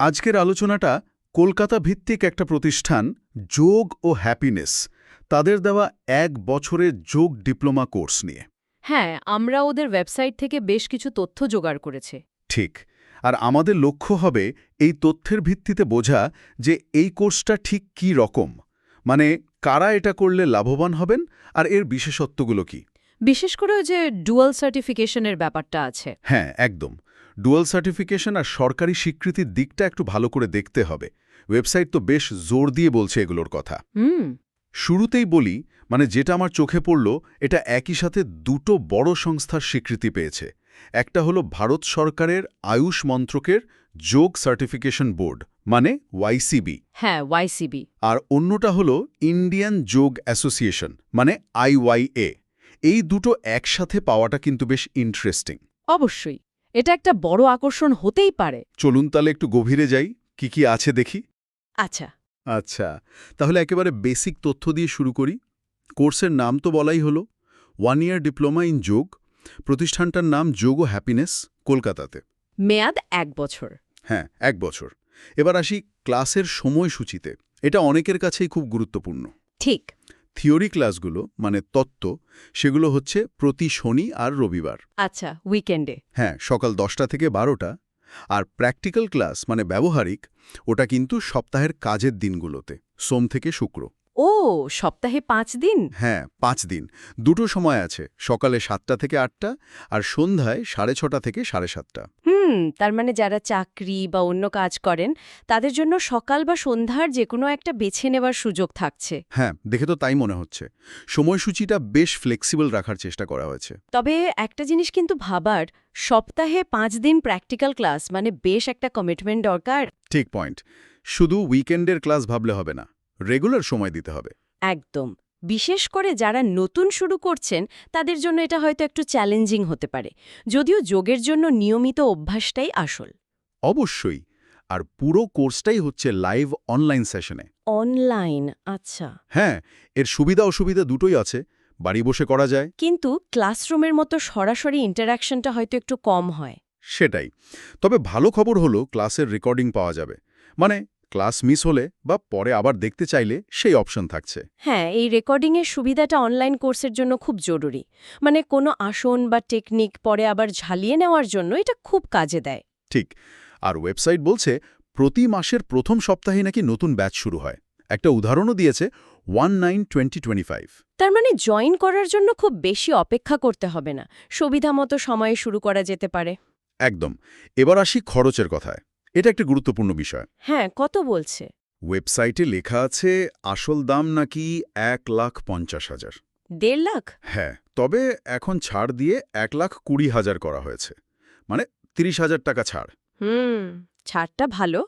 আজকের আলোচনাটা কলকাতা ভিত্তিক একটা প্রতিষ্ঠান যোগ ও হ্যাপিনেস। তাদের দেওয়া এক বছরের যোগ ডিপ্লোমা কোর্স নিয়ে। হ্যাঁ আমরা ওদের ওয়েবসাইট থেকে বেশ কিছু তথ্য জোগাড় করেছে। ঠিক। আর আমাদের লক্ষ্য হবে এই তথ্যের ভিত্তিতে বোঝা যে এই কোর্সটা ঠিক কী রকম। মানে কারা এটা করলে লাভবান হবেন আর এর বিশেষত্বগুলো কি? বিশেষ করে ওই যে ডুয়াল সার্টিফিকেশনের ব্যাপারটা আছে। হ্যাঁ একদম। ডুয়াল সার্টিফিকেশন আর সরকারি স্বীকৃতির দিকটা একটু ভালো করে দেখতে হবে। ওয়েবসাইট তো বেশ জোর দিয়ে বলছে এগুলোর কথা। হুম। শুরুতেই বলি মানে যেটা আমার চোখে পড়ল এটা একই সাথে দুটো বড় সংস্থার স্বীকৃতি পেয়েছে। একটা হলো ভারত সরকারের আয়ুষ মন্ত্রকের যোগ সার্টিফিকেশন বোর্ড মানে ওয়াইসিবি হ্যাঁ ওয়াইসিবি আর অন্যটা হলো ইন্ডিয়ান যোগ অ্যাসোসিয়েশন মানে আইওয়াইএ এই দুটো একসাথে পাওয়াটা কিন্তু বেশ ইন্টারেস্টিং। অবশ্যই। এটা একটা বড় আকর্ষণ হতেই পারে। চলুন তাহলে একটু গভীরে যাই কি কি আছে দেখি? আচ্ছা। আচ্ছা তাহলে একেবারে বেসিক তথ্য দিয়ে শুরু করি। কোর্সের নাম তো বলাই হলো ওয়ান ইয়ার ডিপ্লোমা ইন যোগ প্রতিষ্ঠানটার নাম যোগ ও হ্যাপিনেস কলকাতাতে। মেয়াদ এক বছর। হ্যাঁ এক বছর। এবার আসি ক্লাসের সময়সূচিতে এটা অনেকের কাছেই খুব গুরুত্বপূর্ণ। ঠিক। থিওরি ক্লাসগুলো মানে তত্ত্ব সেগুলো হচ্ছে প্রতি শনি আর রবিবার। আচ্ছা উইকেন্ডে? হ্যাঁ সকাল দশটা থেকে বারোটা। আর প্র্যাকটিক্যাল ক্লাস মানে ব্যবহারিক ওটা কিন্তু সপ্তাহের কাজের দিনগুলোতে সোম থেকে শুক্র। ও সপ্তাহে পাঁচ দিন? হ্যাঁ পাঁচ দিন। দুটো সময় আছে সকালে সাতটা থেকে আটটা আর সন্ধ্যায় সাড়ে ছটা থেকে সাড়ে সাতটা। হুম তার মানে যারা চাকরি বা অন্য কাজ করেন তাদের জন্য সকাল বা সন্ধ্যার যে কোনো একটা বেছে নেবার সুযোগ থাকছে। হ্যাঁ দেখে তো তাই মনে হচ্ছে। সময়সূচিটা বেশ ফ্লেক্সিবল রাখার চেষ্টা করা হয়েছে। তবে একটা জিনিস কিন্তু ভাবার সপ্তাহে পাঁচ দিন প্র্যাকটিক্যাল ক্লাস মানে বেশ একটা কমিটমেন্ট দরকার। ঠিক পয়েন্ট শুধু উইকেন্ডের ক্লাস ভাবলে হবে না। রেগুলার সময় দিতে হবে। একদম। বিশেষ করে যারা নতুন শুরু করছেন তাদের জন্য এটা হয়তো একটু চ্যালেঞ্জিং হতে পারে। যদিও যোগের জন্য নিয়মিত অভ্যাসটাই আসল। অবশ্যই। আর পুরো কোর্সটাই হচ্ছে লাইভ অনলাইন সেশনে। অনলাইন? আচ্ছা। হ্যাঁ এর সুবিধা অসুবিধা দুটোই আছে। বাড়ি বসে করা যায়। কিন্তু ক্লাসরুমের মতো সরাসরি ইন্টারাকশনটা হয়তো একটু কম হয়। সেটাই। তবে ভালো খবর হলো ক্লাসের রেকর্ডিং পাওয়া যাবে। মানে ক্লাস মিস হলে বা পরে আবার দেখতে চাইলে সেই অপশন থাকছে। হ্যাঁ এই রেকর্ডিংয়ের সুবিধাটা অনলাইন কোর্সের জন্য খুব জরুরি। মানে কোনো আসন বা টেকনিক পরে আবার ঝালিয়ে নেওয়ার জন্য এটা খুব কাজে দেয়। ঠিক। আর ওয়েবসাইট বলছে প্রতি মাসের প্রথম সপ্তাহে নাকি নতুন ব্যাচ শুরু হয়। একটা উদাহরণও দিয়েছে one nine twenty twenty five. তার মানে জয়েন করার জন্য খুব বেশি অপেক্ষা করতে হবে না। সুবিধামতো সময়ে শুরু করা যেতে পারে। একদম। এবার আসি খরচের কথায়। এটা একটা গুরুত্বপূর্ণ বিষয়। হ্যাঁ কত বলছে? ওয়েবসাইটে লেখা আছে আসল দাম নাকি এক লাখ পঞ্চাশ হাজার। দেড় লাখ? হ্যাঁ তবে এখন ছাড় দিয়ে এক লাখ কুড়ি হাজার করা হয়েছে। মানে তিরিশ হাজার টাকা ছাড়। হুম ছাড়টা ভালো।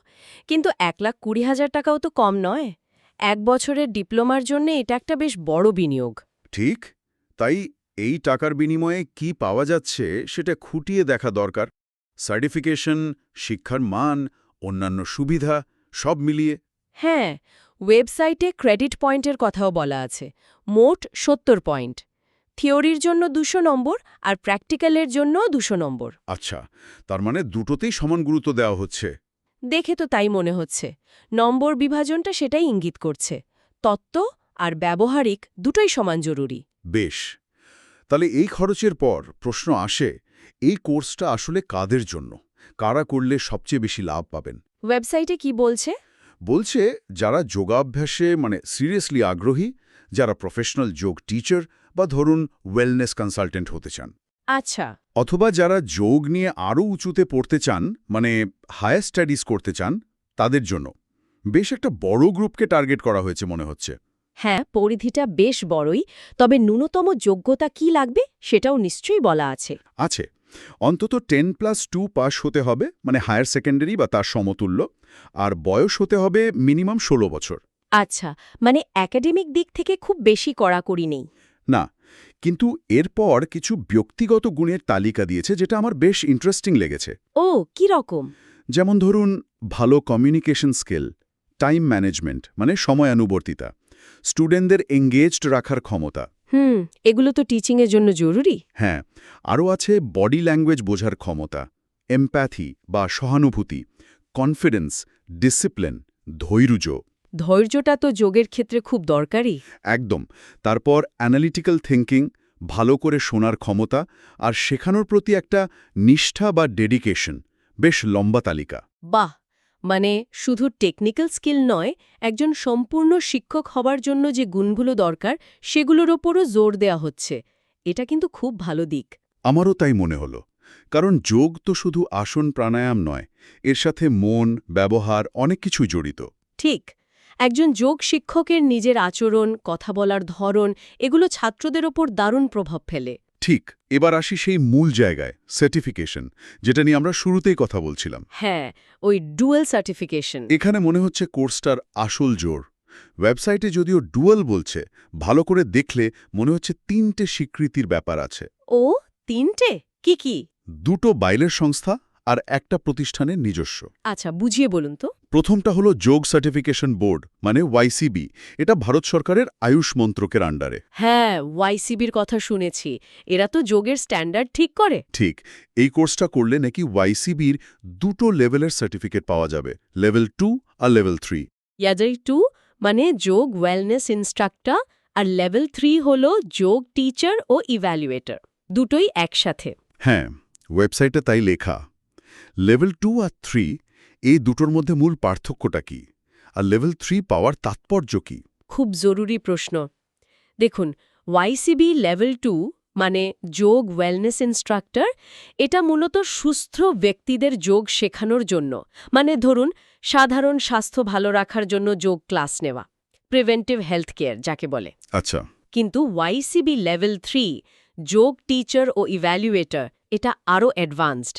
কিন্তু এক লাখ কুড়ি হাজার টাকাও তো কম নয়। এক বছরের ডিপ্লোমার জন্য এটা একটা বেশ বড় বিনিয়োগ। ঠিক তাই এই টাকার বিনিময়ে কি পাওয়া যাচ্ছে সেটা খুঁটিয়ে দেখা দরকার। সার্টিফিকেশন শিক্ষার মান অন্যান্য সুবিধা সব মিলিয়ে। হ্যাঁ ওয়েবসাইটে ক্রেডিট পয়েন্টের কথাও বলা আছে। মোট সত্তর পয়েন্ট থিওরির জন্য দুশো নম্বর আর প্র্যাকটিক্যালের জন্য দুশো নম্বর। আচ্ছা তার মানে দুটোতেই সমান গুরুত্ব দেওয়া হচ্ছে। দেখে তো তাই মনে হচ্ছে। নম্বর বিভাজনটা সেটাই ইঙ্গিত করছে। তত্ত্ব আর ব্যবহারিক দুটোই সমান জরুরি। বেশ। তাহলে এই খরচের পর প্রশ্ন আসে এই কোর্সটা আসলে কাদের জন্য? কারা করলে সবচেয়ে বেশি লাভ পাবেন? ওয়েবসাইটে কি বলছে? বলছে যারা যোগাভ্যাসে মানে সিরিয়াসলি আগ্রহী যারা প্রফেশনাল যোগ টিচার বা ধরুন ওয়েলনেস কনসালটেন্ট হতে চান। আচ্ছা। অথবা যারা যোগ নিয়ে আরও উঁচুতে পড়তে চান মানে হায়ার স্টাডিজ করতে চান তাদের জন্য। বেশ একটা বড় গ্রুপকে টার্গেট করা হয়েছে মনে হচ্ছে। হ্যাঁ পরিধিটা বেশ বড়ই তবে ন্যূনতম যোগ্যতা কি লাগবে সেটাও নিশ্চয়ই বলা আছে। আছে। অন্তত টেন প্লাস টু পাস হতে হবে মানে হায়ার সেকেন্ডারি বা তার সমতুল্য আর বয়স হতে হবে মিনিমাম ষোলো বছর। আচ্ছা মানে একাডেমিক দিক থেকে খুব বেশি কড়াকড়ি নেই। না কিন্তু এরপর কিছু ব্যক্তিগত গুণের তালিকা দিয়েছে যেটা আমার বেশ ইন্টারেস্টিং লেগেছে। ও কি রকম? যেমন ধরুন ভালো কমিউনিকেশন স্কিল টাইম ম্যানেজমেন্ট মানে সময়ানুবর্তিতা স্টুডেন্টদের এঙ্গেজড রাখার ক্ষমতা। হুম এগুলো তো টিচিংয়ের জন্য জরুরি। হ্যাঁ আরও আছে বডি ল্যাঙ্গুয়েজ বোঝার ক্ষমতা এমপ্যাথি বা সহানুভূতি কনফিডেন্স ডিসিপ্লিন ধৈর্য। ধৈর্যটা তো যোগের ক্ষেত্রে খুব দরকারি একদম তারপর অ্যানালিটিক্যাল থিঙ্কিং ভালো করে শোনার ক্ষমতা আর শেখানোর প্রতি একটা নিষ্ঠা বা ডেডিকেশন বেশ লম্বা তালিকা। বাহ মানে শুধু টেকনিক্যাল স্কিল নয় একজন সম্পূর্ণ শিক্ষক হবার জন্য যে গুণগুলো দরকার সেগুলোর ওপরও জোর দেয়া হচ্ছে। এটা কিন্তু খুব ভালো দিক। আমারও তাই মনে হলো কারণ যোগ তো শুধু আসন প্রাণায়াম নয় এর সাথে মন ব্যবহার অনেক কিছু জড়িত। ঠিক একজন যোগ শিক্ষকের নিজের আচরণ কথা বলার ধরন এগুলো ছাত্রদের ওপর দারুণ প্রভাব ফেলে। ঠিক এবার আসি সেই মূল জায়গায় সার্টিফিকেশন যেটা নিয়ে আমরা শুরুতেই কথা বলছিলাম। হ্যাঁ ওই ডুয়েল সার্টিফিকেশন এখানে মনে হচ্ছে কোর্সটার আসল জোর। ওয়েবসাইটে যদিও ডুয়েল বলছে ভালো করে দেখলে মনে হচ্ছে তিনটে স্বীকৃতির ব্যাপার আছে। ও তিনটে? কি কি? দুটো বাইলের সংস্থা আর একটা প্রতিষ্ঠানের নিজস্ব। আচ্ছা বুঝিয়ে বলুন তো। প্রথমটা হলো যোগ সার্টিফিকেশন বোর্ড মানে ওয়াইসিবি এটা ভারত সরকারের আয়ুষ মন্ত্রকের আন্ডারে। হ্যাঁ ওয়াইসিবির কথা শুনেছি। এরা তো যোগের স্ট্যান্ডার্ড ঠিক করে। ঠিক। এই কোর্সটা করলে নাকি ওয়াইসিবির দুটো লেভেলের সার্টিফিকেট পাওয়া যাবে লেভেল টু আর লেভেল থ্রি। ইয়াজাই টু মানে যোগ ওয়েলনেস ইনস্ট্রাক্টর আর লেভেল থ্রি হল যোগ টিচার ও ইভ্যালুয়েটর। দুটোই একসাথে। হ্যাঁ ওয়েবসাইটে তাই লেখা। লেভেল টু আর থ্রি এই দুটোর মধ্যে মূল পার্থক্যটা কি? আর লেভেল থ্রি পাওয়ার তাৎপর্য কি? খুব জরুরি প্রশ্ন। দেখুন ওয়াইসিবি লেভেল টু মানে যোগ ওয়েলনেস ইনস্ট্রাক্টর এটা মূলত সুস্থ ব্যক্তিদের যোগ শেখানোর জন্য। মানে ধরুন সাধারণ স্বাস্থ্য ভালো রাখার জন্য যোগ ক্লাস নেওয়া প্রিভেন্টিভ হেলথ কেয়ার যাকে বলে। আচ্ছা। কিন্তু ওয়াইসিবি লেভেল থ্রি যোগ টিচার ও ইভ্যালুয়েটর এটা আরও অ্যাডভান্সড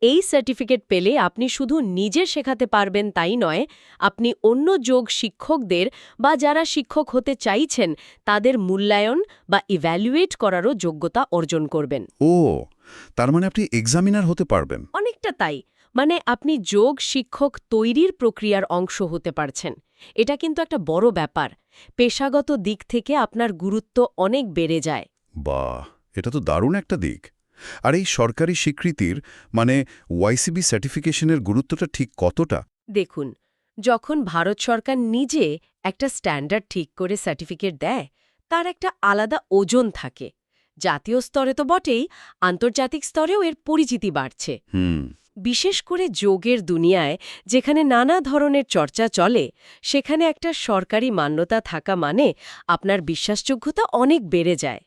এই সার্টিফিকেট পেলে আপনি শুধু নিজে শেখাতে পারবেন তাই নয় আপনি অন্য যোগ শিক্ষকদের বা যারা শিক্ষক হতে চাইছেন তাদের মূল্যায়ন বা ইভ্যালুয়েট করারও যোগ্যতা অর্জন করবেন। ও তার মানে আপনি এক্সামিনার হতে পারবেন। অনেকটা তাই। মানে আপনি যোগ শিক্ষক তৈরির প্রক্রিয়ার অংশ হতে পারছেন। এটা কিন্তু একটা বড় ব্যাপার। পেশাগত দিক থেকে আপনার গুরুত্ব অনেক বেড়ে যায়। বাহ এটা তো দারুণ একটা দিক। আর এই সরকারি স্বীকৃতির মানে ওয়াইসিবি সার্টিফিকেশনের গুরুত্বটা ঠিক কতটা? দেখুন যখন ভারত সরকার নিজে একটা স্ট্যান্ডার্ড ঠিক করে সার্টিফিকেট দেয় তার একটা আলাদা ওজন থাকে। জাতীয় স্তরে তো বটেই আন্তর্জাতিক স্তরেও এর পরিচিতি বাড়ছে। হুম। বিশেষ করে যোগের দুনিয়ায় যেখানে নানা ধরনের চর্চা চলে সেখানে একটা সরকারি মান্যতা থাকা মানে আপনার বিশ্বাসযোগ্যতা অনেক বেড়ে যায়।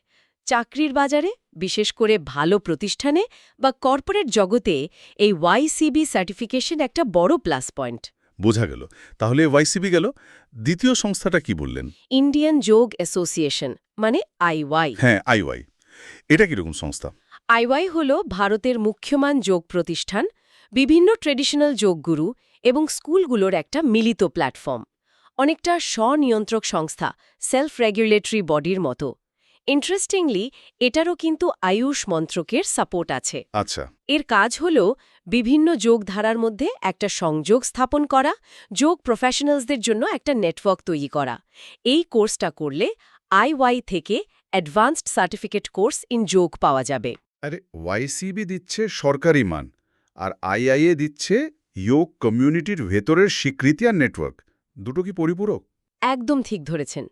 চাকরির বাজারে বিশেষ করে ভালো প্রতিষ্ঠানে বা কর্পোরেট জগতে এই ওয়াইসিবি সার্টিফিকেশন একটা বড় প্লাস পয়েন্ট বোঝা গেল। তাহলে ওয়াইসিবি গেল। দ্বিতীয় সংস্থাটা কি বললেন? ইন্ডিয়ান যোগ অ্যাসোসিয়েশন মানে আইওয়াই হ্যাঁ আইওয়াই এটা কীরকম সংস্থা? আইওয়াই হল ভারতের মুখ্যমান যোগ প্রতিষ্ঠান বিভিন্ন ট্রেডিশনাল যোগগুরু এবং স্কুলগুলোর একটা মিলিত প্ল্যাটফর্ম অনেকটা স্বনিয়ন্ত্রক সংস্থা সেলফ রেগুলেটরি বডির মতো। ইন্টারেস্টিংলি এটারও কিন্তু আয়ুষ মন্ত্রকের সাপোর্ট আছে। আচ্ছা। এর কাজ হল বিভিন্ন যোগধারার মধ্যে একটা সংযোগ স্থাপন করা যোগ প্রফেশনালসদের জন্য একটা নেটওয়ার্ক তৈরি করা। এই কোর্সটা করলে আইওয়াই থেকে অ্যাডভান্সড সার্টিফিকেট কোর্স ইন যোগ পাওয়া যাবে। আরে ওয়াইসিবি দিচ্ছে সরকারি মান আর আইআইএ দিচ্ছে যোগ কমিউনিটির ভেতরের স্বীকৃতি আর নেটওয়ার্ক দুটো কি পরিপূরক? একদম ঠিক ধরেছেন।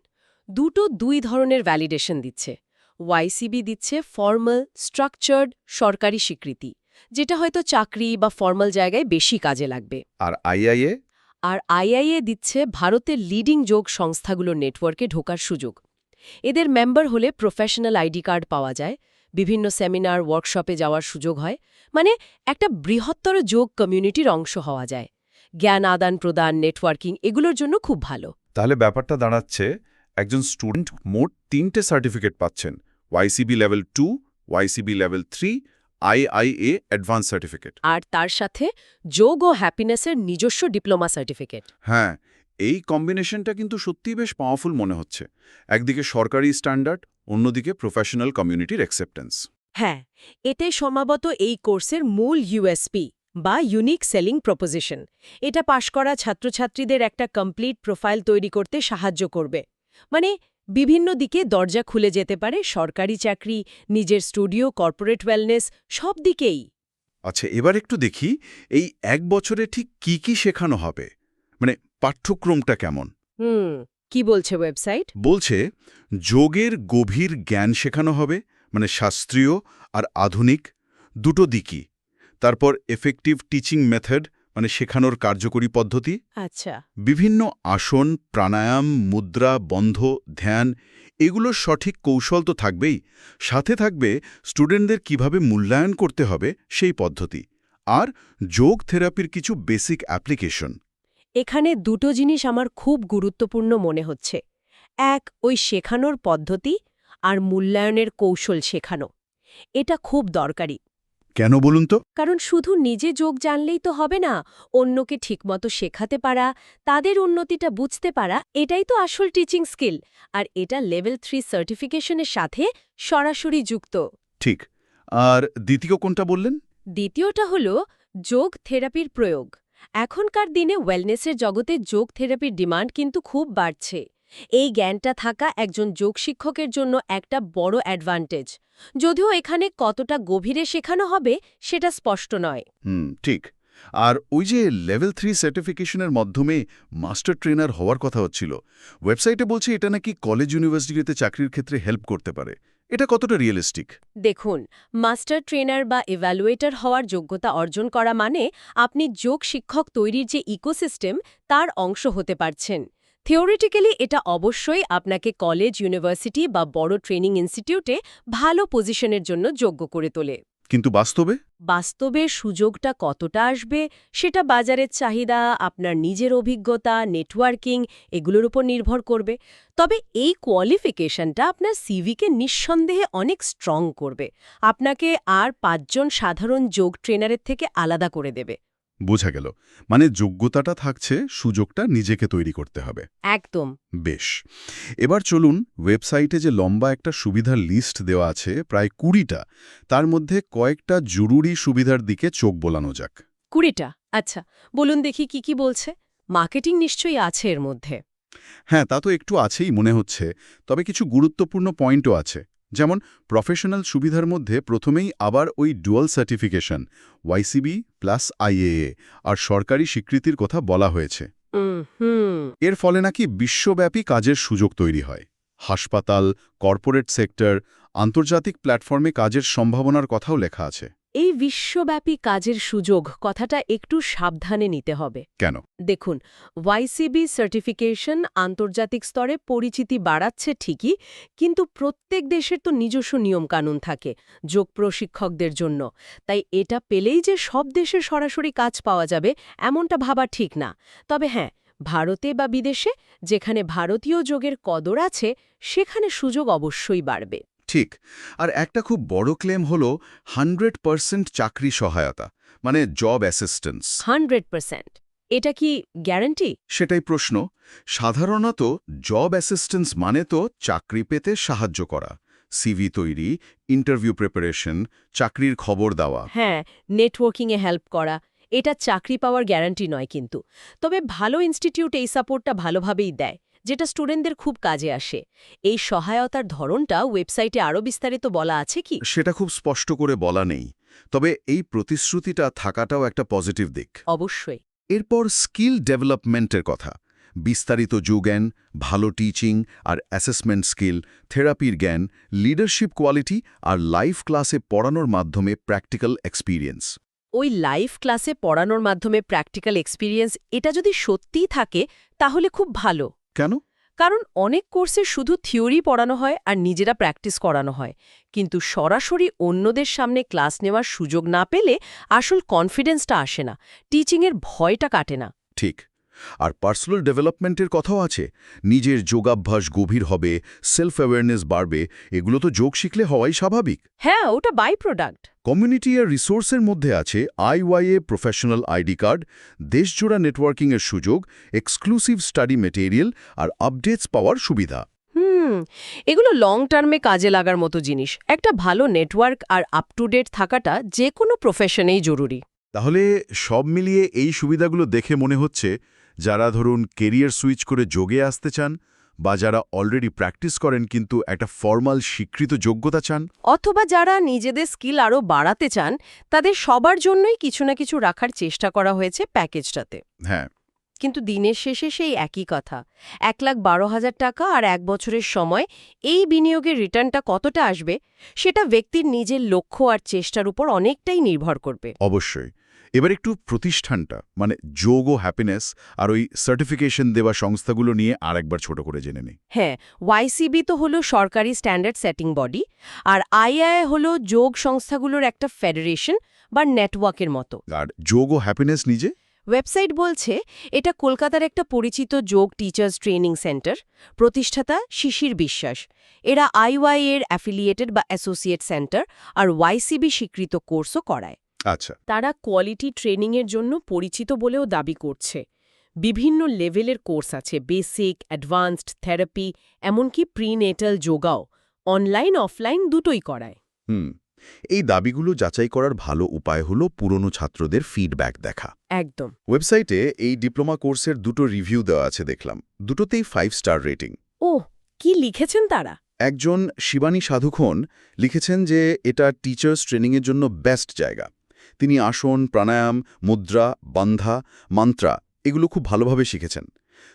দুটো দুই ধরনের ভ্যালিডেশন দিচ্ছে। ওয়াইসিবি দিচ্ছে ফর্মাল স্ট্রাকচার্ড সরকারি স্বীকৃতি যেটা হয়তো চাকরি বা ফর্মাল জায়গায় বেশি কাজে লাগবে। আর আইআইএ আর আইআইএ দিচ্ছে ভারতের লিডিং যোগ সংস্থাগুলোর নেটওয়ার্কে ঢোকার সুযোগ। এদের মেম্বার হলে প্রফেশনাল আইডি কার্ড পাওয়া যায় বিভিন্ন সেমিনার ওয়ার্কশপে যাওয়ার সুযোগ হয় মানে একটা বৃহত্তর যোগ কমিউনিটির অংশ হওয়া যায়। জ্ঞান আদান প্রদান নেটওয়ার্কিং এগুলোর জন্য খুব ভালো। তাহলে ব্যাপারটা দাঁড়াচ্ছে একজন স্টুডেন্ট মোট তিনটে সার্টিফিকেট পাচ্ছেন। YCB level two YCB level three IIA advance certificate আর তার সাথে যোগ ও হ্যাপিনেসের নিজস্ব ডিপ্লোমা সার্টিফিকেট হ্যাঁ এই কম্বিনেশনটা কিন্তু সত্যিই বেশ পাওয়ারফুল মনে হচ্ছে। একদিকে সরকারি স্ট্যান্ডার্ড অন্যদিকে প্রফেশনাল কমিউনিটির অ্যাকসেপ্টেন্স হ্যাঁ এতে সম্ভবত এই কোর্সের মূল ইউএসপি বা ইউনিক সেলিং প্রপোজিশন এটা পাশ করা ছাত্রছাত্রীদের একটা কমপ্লিট প্রোফাইল তৈরি করতে সাহায্য করবে। মানে বিভিন্ন দিকে দরজা খুলে যেতে পারে সরকারি চাকরি নিজের স্টুডিও কর্পোরেট ওয়েলনেস সব দিকেই। আচ্ছা এবার একটু দেখি এই এক বছরে ঠিক কি কি শেখানো হবে? মানে পাঠ্যক্রমটা কেমন? হুম কি বলছে ওয়েবসাইট? বলছে যোগের গভীর জ্ঞান শেখানো হবে মানে শাস্ত্রীয় আর আধুনিক দুটো দিকই। তারপর এফেক্টিভ টিচিং মেথড মানে শেখানোর কার্যকরী পদ্ধতি। আচ্ছা। বিভিন্ন আসন প্রাণায়াম মুদ্রা বন্ধ ধ্যান এগুলোর সঠিক কৌশল তো থাকবেই। সাথে থাকবে স্টুডেন্টদের কীভাবে মূল্যায়ন করতে হবে সেই পদ্ধতি। আর যোগ থেরাপির কিছু বেসিক অ্যাপ্লিকেশন। এখানে দুটো জিনিস আমার খুব গুরুত্বপূর্ণ মনে হচ্ছে। এক ওই শেখানোর পদ্ধতি আর মূল্যায়নের কৌশল শেখানো। এটা খুব দরকারি। কেন বলুন তো? কারণ শুধু নিজে যোগ জানলেই তো হবে না অন্যকে ঠিকমতো শেখাতে পারা তাদের উন্নতিটা বুঝতে পারা এটাই তো আসল টিচিং স্কিল আর এটা লেভেল থ্রি সার্টিফিকেশনের সাথে সরাসরি যুক্ত। ঠিক আর দ্বিতীয় কোনটা বললেন? দ্বিতীয়টা হল যোগ থেরাপির প্রয়োগ এখনকার দিনে ওয়েলনেসের জগতে যোগ থেরাপির ডিমান্ড কিন্তু খুব বাড়ছে এই জ্ঞানটা থাকা একজন যোগ শিক্ষকের জন্য একটা বড় অ্যাডভান্টেজ যদিও এখানে কতটা গভীরে শেখানো হবে সেটা স্পষ্ট নয়। হুম ঠিক। আর ওই যে লেভেল থ্রি সার্টিফিকেশনের মাধ্যমে মাস্টার ট্রেনার হওয়ার কথা হচ্ছিল ওয়েবসাইটে বলছে এটা নাকি কলেজ ইউনিভার্সিটিতে চাকরির ক্ষেত্রে হেল্প করতে পারে। এটা কতটা রিয়েলিস্টিক? দেখুন মাস্টার ট্রেনার বা ইভ্যালুয়েটর হওয়ার যোগ্যতা অর্জন করা মানে আপনি যোগ শিক্ষক তৈরির যে ইকোসিস্টেম তার অংশ হতে পারছেন। থিওরিটিক্যালি এটা অবশ্যই আপনাকে কলেজ ইউনিভার্সিটি বা বড় ট্রেনিং ইনস্টিটিউটে ভালো পজিশনের জন্য যোগ্য করে তোলে। কিন্তু বাস্তবে? বাস্তবে সুযোগটা কতটা আসবে সেটা বাজারের চাহিদা আপনার নিজের অভিজ্ঞতা নেটওয়ার্কিং এগুলোর উপর নির্ভর করবে। তবে এই কোয়ালিফিকেশনটা আপনার সিভিকে নিঃসন্দেহে অনেক স্ট্রং করবে। আপনাকে আর পাঁচজন সাধারণ যোগ ট্রেনারের থেকে আলাদা করে দেবে। বোঝা গেল। মানে যোগ্যতাটা থাকছে সুযোগটা নিজেকে তৈরি করতে হবে। একদম। বেশ। এবার চলুন ওয়েবসাইটে যে লম্বা একটা সুবিধার লিস্ট দেওয়া আছে প্রায় কুড়িটা তার মধ্যে কয়েকটা জরুরি সুবিধার দিকে চোখ বোলানো যাক। কুড়িটা? আচ্ছা বলুন দেখি কি কি বলছে। মার্কেটিং নিশ্চয়ই আছে এর মধ্যে। হ্যাঁ তা তো একটু আছেই মনে হচ্ছে তবে কিছু গুরুত্বপূর্ণ পয়েন্টও আছে। যেমন প্রফেশনাল সুবিধার মধ্যে প্রথমেই আবার ওই dual certification YCB plus IAA আর সরকারি স্বীকৃতির কথা বলা হয়েছে। এর ফলে নাকি বিশ্বব্যাপী কাজের সুযোগ তৈরি হয়। হাসপাতাল কর্পোরেট সেক্টর আন্তর্জাতিক প্ল্যাটফর্মে কাজের সম্ভাবনার কথাও লেখা আছে। এই বিশ্বব্যাপী কাজের সুযোগ কথাটা একটু সাবধানে নিতে হবে। কেন? দেখুন ওয়াইসিবি সার্টিফিকেশন আন্তর্জাতিক স্তরে পরিচিতি বাড়াচ্ছে ঠিকই কিন্তু প্রত্যেক দেশের তো নিজস্ব নিয়মকানুন থাকে যোগ প্রশিক্ষকদের জন্য। তাই এটা পেলেই যে সব দেশে সরাসরি কাজ পাওয়া যাবে এমনটা ভাবা ঠিক না। তবে হ্যাঁ ভারতে বা বিদেশে যেখানে ভারতীয় যোগের কদর আছে সেখানে সুযোগ অবশ্যই বাড়বে। ঠিক। আর একটা খুব বড় ক্লেম হল হান্ড্রেড পার্সেন্ট চাকরি সহায়তা মানে জব অ্যাসিস্ট্যান্স হান্ড্রেড পার্সেন্ট এটা কি গ্যারান্টি সেটাই প্রশ্ন। সাধারণত জব অ্যাসিস্ট্যান্স মানে তো চাকরি পেতে সাহায্য করা সিভি তৈরি ইন্টারভিউ প্রিপারেশন চাকরির খবর দেওয়া। হ্যাঁ নেটওয়ার্কিংয়ে হেল্প করা এটা চাকরি পাওয়ার গ্যারান্টি নয় কিন্তু। তবে ভালো ইনস্টিটিউট এই সাপোর্টটা ভালোভাবেই দেয়। যেটা স্টুডেন্টদের খুব কাজে আসে। এই সহায়তার ধরনটা ওয়েবসাইটে আরও বিস্তারিত বলা আছে কি? সেটা খুব স্পষ্ট করে বলা নেই তবে এই প্রতিশ্রুতিটা থাকাটাও একটা পজিটিভ দিক। অবশ্যই। এরপর স্কিল ডেভেলপমেন্টের কথা। বিস্তারিত যোগান ভালো টিচিং আর অ্যাসেসমেন্ট স্কিল থেরাপির জ্ঞান লিডারশিপ কোয়ালিটি আর লাইভ ক্লাসে পড়ানোর মাধ্যমে প্র্যাকটিক্যাল এক্সপিরিয়েন্স। ওই লাইভ ক্লাসে পড়ানোর মাধ্যমে প্র্যাকটিক্যাল এক্সপিরিয়েন্স এটা যদি সত্যিই থাকে তাহলে খুব ভালো। কেন? কারণ অনেক কোর্সে শুধু থিওরি পড়ানো হয় আর নিজেরা প্র্যাকটিস করানো হয়। কিন্তু সরাসরি অন্যদের সামনে ক্লাস নেওয়ার সুযোগ না পেলে আসল কনফিডেন্সটা আসে না টিচিংয়ের ভয়টা কাটে না। ঠিক। আর পার্সোনাল ডেভেলপমেন্টের কথাও আছে। নিজের যোগাভ্যাস গভীর হবে সেলফ অ্যাওয়ারনেস বাড়বে এগুলো তো যোগ শিখলে হওয়াই স্বাভাবিক। হ্যাঁ ওটা বাই প্রোডাক্ট কমিউনিটি আর রিসোর্সের মধ্যে আছে I IYA professional ID card দেশজোড়া নেটওয়ার্কিংয়ের সুযোগ এক্সক্লুসিভ স্টাডি মেটেরিয়াল আর আপডেটস পাওয়ার সুবিধা। হুম এগুলো লং টার্মে কাজে লাগার মতো জিনিস। একটা ভালো নেটওয়ার্ক আর আপ টু ডেট থাকাটা যে কোনো প্রফেশনেই জরুরি। তাহলে সব মিলিয়ে এই সুবিধাগুলো দেখে মনে হচ্ছে যারা ধরুন কেরিয়ার সুইচ করে যোগে আসতে চান বা যারা অলরেডি প্র্যাকটিস করেন কিন্তু একটা ফর্মাল স্বীকৃত যোগ্যতা চান। অথবা যারা নিজেদের স্কিল আরও বাড়াতে চান তাদের সবার জন্যই কিছু না কিছু রাখার চেষ্টা করা হয়েছে প্যাকেজটাতে। হ্যাঁ। কিন্তু দিনের শেষে সেই একই কথা। এক লাখ বারো হাজার টাকা আর এক বছরের সময় এই বিনিয়োগের রিটার্নটা কতটা আসবে সেটা ব্যক্তির নিজের লক্ষ্য আর চেষ্টার উপর অনেকটাই নির্ভর করবে। অবশ্যই। এবার একটু প্রতিষ্ঠানটা মানে যোগ ও হ্যাপিনেস আর ওই সার্টিফিকেশন দেওয়া সংস্থাগুলো নিয়ে আর একবার ছোট করে জেনে নিই। হ্যাঁ ওয়াইসিবি তো হলো সরকারি স্ট্যান্ডার্ড সেটিং বডি আর আইআই হলো যোগ সংস্থাগুলোর একটা ফেডারেশন বা নেটওয়ার্কের মতো। আর যোগ ও হ্যাপিনেস নিজে? ওয়েবসাইট বলছে এটা কলকাতার একটা পরিচিত যোগ টিচার্স ট্রেনিং সেন্টার প্রতিষ্ঠাতা শিশির বিশ্বাস। এরা আইওয়াই এর অ্যাফিলিয়েটেড বা অ্যাসোসিয়েট সেন্টার আর ওয়াইসিবি স্বীকৃত কোর্সও করায়। আচ্ছা। তারা কোয়ালিটি ট্রেনিংয়ের জন্য পরিচিত বলেও দাবি করছে। বিভিন্ন লেভেলের কোর্স আছে বেসিক অ্যাডভান্সড থেরাপি এমনকি প্রিনেটাল যোগাও। অনলাইন অফলাইন দুটোই করায়। হুম এই দাবিগুলো যাচাই করার ভালো উপায় হলো পুরনো ছাত্রদের ফিডব্যাক দেখা। একদম। ওয়েবসাইটে এই ডিপ্লোমা কোর্সের দুটো রিভিউ দেওয়া আছে দেখলাম। দুটোতেই ফাইভ স্টার রেটিং ও কি লিখেছেন তারা? একজন শিবানী সাধুখন লিখেছেন যে এটা টিচার্স ট্রেনিংয়ের জন্য বেস্ট জায়গা। তিনি আসন প্রাণায়াম মুদ্রা বান্ধা মান্ত্রা এগুলো খুব ভালোভাবে শিখেছেন।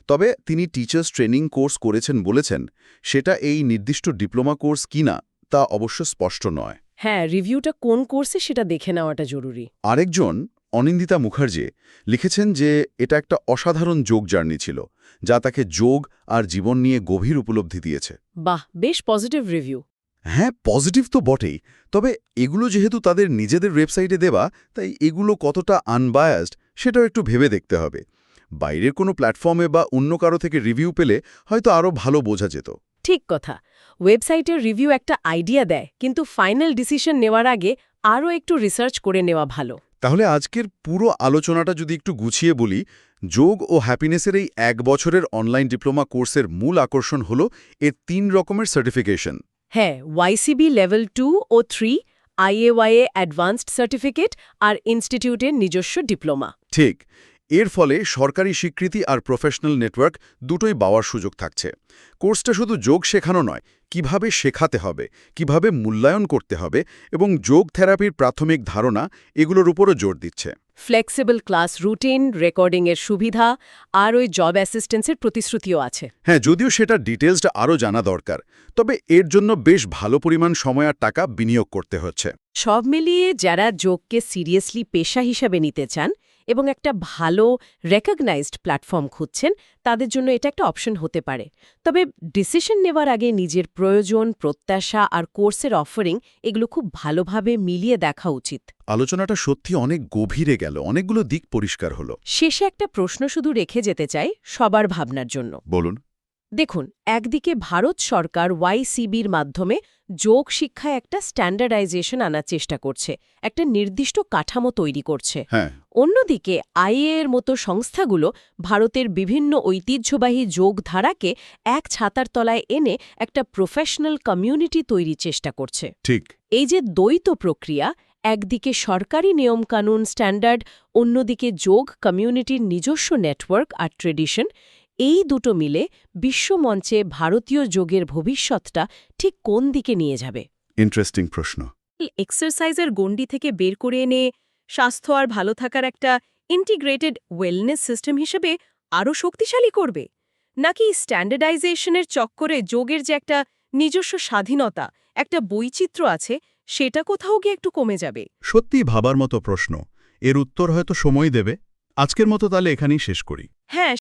তবে তিনি টিচার্স ট্রেনিং কোর্স করেছেন বলেছেন সেটা এই নির্দিষ্ট ডিপ্লোমা কোর্স কিনা তা অবশ্য স্পষ্ট নয়। হ্যাঁ রিভিউটা কোন কোর্সে সেটা দেখে নেওয়াটা জরুরি। আরেকজন অনিন্দিতা মুখার্জি লিখেছেন যে এটা একটা অসাধারণ যোগ জার্নি ছিল যা তাকে যোগ আর জীবন নিয়ে গভীর উপলব্ধি দিয়েছে। বাহ বেশ পজিটিভ রিভিউ। হ্যাঁ পজিটিভ তো বটেই। তবে এগুলো যেহেতু তাদের নিজেদের ওয়েবসাইটে দেওয়া তাই এগুলো কতটা আনবায়াসড সেটাও একটু ভেবে দেখতে হবে। বাইরের কোনো প্ল্যাটফর্মে বা অন্য কারও থেকে রিভিউ পেলে হয়তো আরও ভালো বোঝা যেত। ঠিক কথা। ওয়েবসাইটের রিভিউ একটা আইডিয়া দেয় কিন্তু ফাইনাল ডিসিশন নেওয়ার আগে আরও একটু রিসার্চ করে নেওয়া ভালো। তাহলে আজকের পুরো আলোচনাটা যদি একটু গুছিয়ে বলি যোগ ও হ্যাপিনেসের এই এক বছরের অনলাইন ডিপ্লোমা কোর্সের মূল আকর্ষণ হল এর তিন রকমের সার্টিফিকেশন হ্যাঁ ওয়াইসিবি লেভেল টু ও থ্রি আইএওয়াইএ অ্যাডভান্সড সার্টিফিকেট আর ইনস্টিটিউটের নিজস্ব ডিপ্লোমা ঠিক এর ফলে সরকারি স্বীকৃতি আর প্রফেশনাল নেটওয়ার্ক দুটোই পাওয়ার সুযোগ থাকছে। কোর্সটা শুধু যোগ শেখানো নয় কীভাবে শেখাতে হবে কীভাবে মূল্যায়ন করতে হবে এবং যোগ থেরাপির প্রাথমিক ধারণা এগুলোর উপরও জোর দিচ্ছে। ফ্লেক্সিবল ক্লাস রুটিন রেকর্ডিংয়ের সুবিধা আর ওই জব অ্যাসিস্ট্যান্সের প্রতিশ্রুতিও আছে। হ্যাঁ যদিও সেটা ডিটেলসটা আরও জানা দরকার তবে এর জন্য বেশ ভালো পরিমাণ সময় আর টাকা বিনিয়োগ করতে হচ্ছে। সব মিলিয়ে যারা যোগকে সিরিয়াসলি পেশা হিসাবে নিতে চান এবং একটা ভালো রেকগনাইজড প্ল্যাটফর্ম খুঁজছেন তাদের জন্য এটা একটা অপশন হতে পারে। তবে ডিসিশন নেওয়ার আগে নিজের প্রয়োজন প্রত্যাশা আর কোর্সের অফারিং এগুলো খুব ভালোভাবে মিলিয়ে দেখা উচিত। আলোচনাটা সত্যি অনেক গভীরে গেল অনেকগুলো দিক পরিষ্কার হলো। শেষে একটা প্রশ্ন শুধু রেখে যেতে চাই সবার ভাবনার জন্য। বলুন। দেখুন একদিকে ভারত সরকার ওয়াইসিবির মাধ্যমে যোগ শিক্ষায় একটা স্ট্যান্ডার্ডাইজেশন আনার চেষ্টা করছে একটা নির্দিষ্ট কাঠামো তৈরি করছে। হ্যাঁ। অন্যদিকে আইএ এর মতো সংস্থাগুলো ভারতের বিভিন্ন ঐতিহ্যবাহী যোগ ধারাকে এক ছাতার তলায় এনে একটা প্রফেশনাল কমিউনিটি তৈরির চেষ্টা করছে। ঠিক। এই যে দ্বৈত প্রক্রিয়া একদিকে সরকারি নিয়মকানুন স্ট্যান্ডার্ড অন্যদিকে যোগ কমিউনিটির নিজস্ব নেটওয়ার্ক আর ট্রেডিশন এই দুটো মিলে বিশ্বমঞ্চে ভারতীয় যোগের ভবিষ্যৎটা ঠিক কোন দিকে নিয়ে যাবে? ইন্টারেস্টিং প্রশ্ন। এক্সারসাইজের গণ্ডি থেকে বের করে এনে স্বাস্থ্য আর ভালো থাকার একটা ইন্টিগ্রেটেড ওয়েলনেস সিস্টেম হিসেবে আরও শক্তিশালী করবে? নাকি স্ট্যান্ডার্ডাইজেশনের চক্করে যোগের যে একটা নিজস্ব স্বাধীনতা একটা বৈচিত্র্য আছে সেটা কোথাও গিয়ে একটু কমে যাবে? সত্যিই ভাবার মতো প্রশ্ন। এর উত্তর হয়তো সময় দেবে। আজকের মতো তাহলে এখানেই শেষ করি। হ্যাঁ